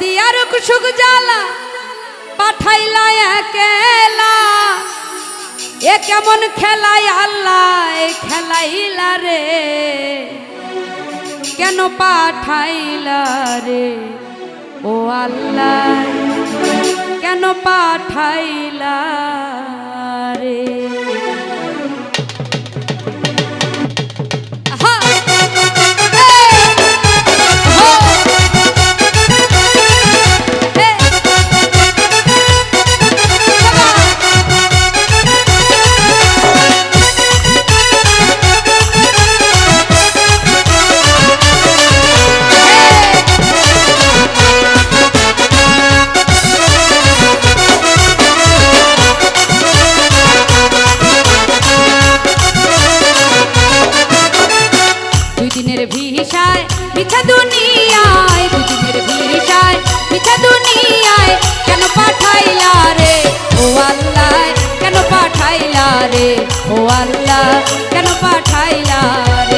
দিয়ার কুসুক জ্বালা পাঠাইলা একেলা। এ কেমন খেলাই আল্লাহ খেলাইলা রে। কেন পাঠাইলা রে? ও আল্লাহ, কেন পাঠাইলা ভিসায় মিথ্যা দুনিয়ায় দিনের ভিসায় মিথ্যা দুনিয়ায়, কেন পাঠাইলা রে? ও আল্লাহ, কেন পাঠাইলা রে? ও আল্লাহ, কেন পাঠাইলা রে?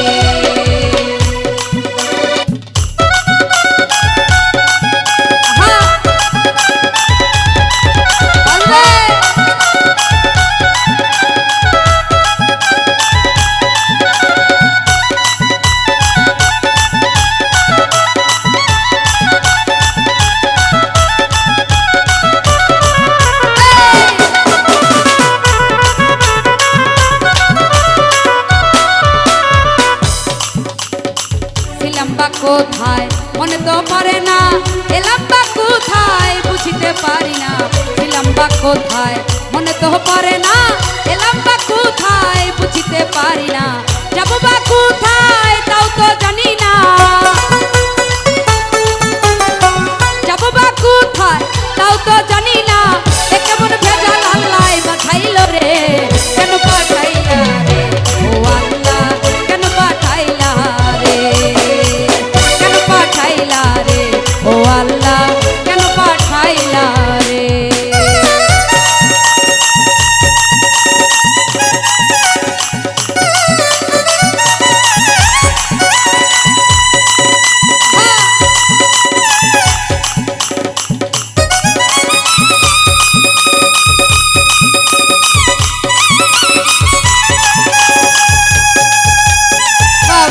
তো পারে না। এলাম বা কোথায় বুঝিতে পারি না। এ বা কোথায়, মনে তো পারে না। এলাম বা কোথায় বুঝিতে পারি না।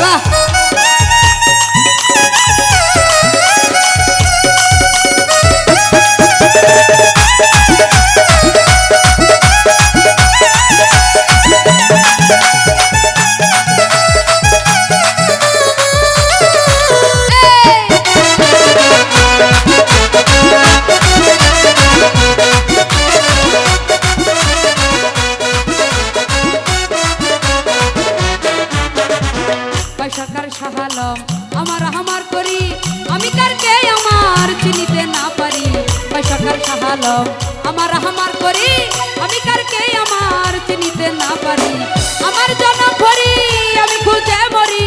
¿verdad? হলো আমার আমার করি, আমি কারকে আমার চিনিতে না পারি। আমার জনম ভরি, আমি খুঁজে মরি।